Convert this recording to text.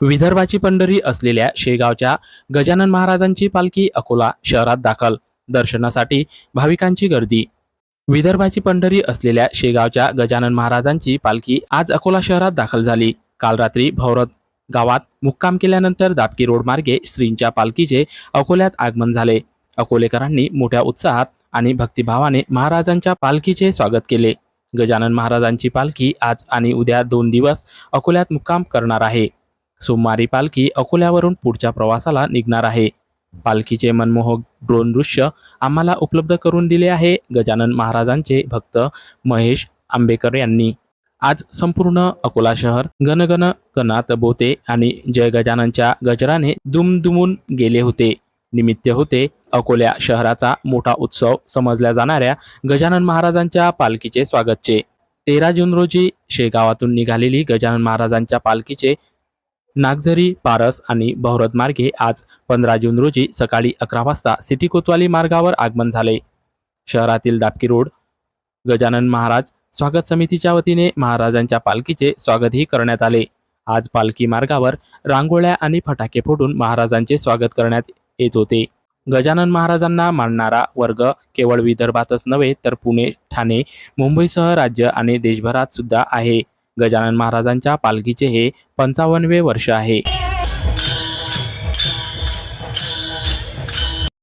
विदर्भाची पंढरी असलेल्या शेगावच्या गजानन महाराजांची पालखी अकोला शहरात दाखल. दर्शनासाठी भाविकांची गर्दी. विदर्भाची पंढरी असलेल्या शेगावच्या गजानन महाराजांची पालखी आज अकोला शहरात दाखल झाली. काल रात्री भौरत गावात मुक्काम केल्यानंतर दापकी रोड मार्गे श्रींच्या पालखीचे अकोल्यात आगमन झाले. अकोलेकरांनी मोठ्या उत्साहात आणि भक्तिभावाने महाराजांच्या पालखीचे स्वागत केले. गजानन महाराजांची पालखी आज आणि उद्या दोन दिवस अकोल्यात मुक्काम करणार आहे. सोमवारी पालखी अकोल्यावरून पुढच्या प्रवासाला निघणार आहे. पालखीचे मनमोहक ड्रोन दृश्य आम्हाला उपलब्ध करून दिले आहे गजानन महाराजांचे भक्त महेश आंबेकर यांनी. आज संपूर्ण अकोला शहर गणगण गणात बोते आणि जय गजाननच्या गजराने दुमदुमून गेले होते. निमित्त होते अकोल्या शहराचा मोठा उत्सव समजल्या जाणाऱ्या गजानन महाराजांच्या पालखीचे स्वागतचे. तेरा जून रोजी शेगावातून निघालेली गजानन महाराजांच्या पालखीचे नागझरी पारस आणि बहुरत मार्गे आज पंधरा जून रोजी सकाळी अकरा वाजता सिटी कोतवाली मार्गावर आगमन झाले. शहरातील दापकी रोड गजानन महाराज स्वागत समितीच्या वतीने महाराजांच्या पालखीचे स्वागतही करण्यात आले. आज पालखी मार्गावर रांगोळ्या आणि फटाके फोडून महाराजांचे स्वागत करण्यात येत होते. गजानन महाराजांना मानणारा वर्ग केवळ विदर्भातच नव्हे तर पुणे ठाणे मुंबईसह राज्य आणि देशभरात सुद्धा आहे. गजानन महाराजांच्या पालखीचे हे पंचावन्नवे वर्ष आहे.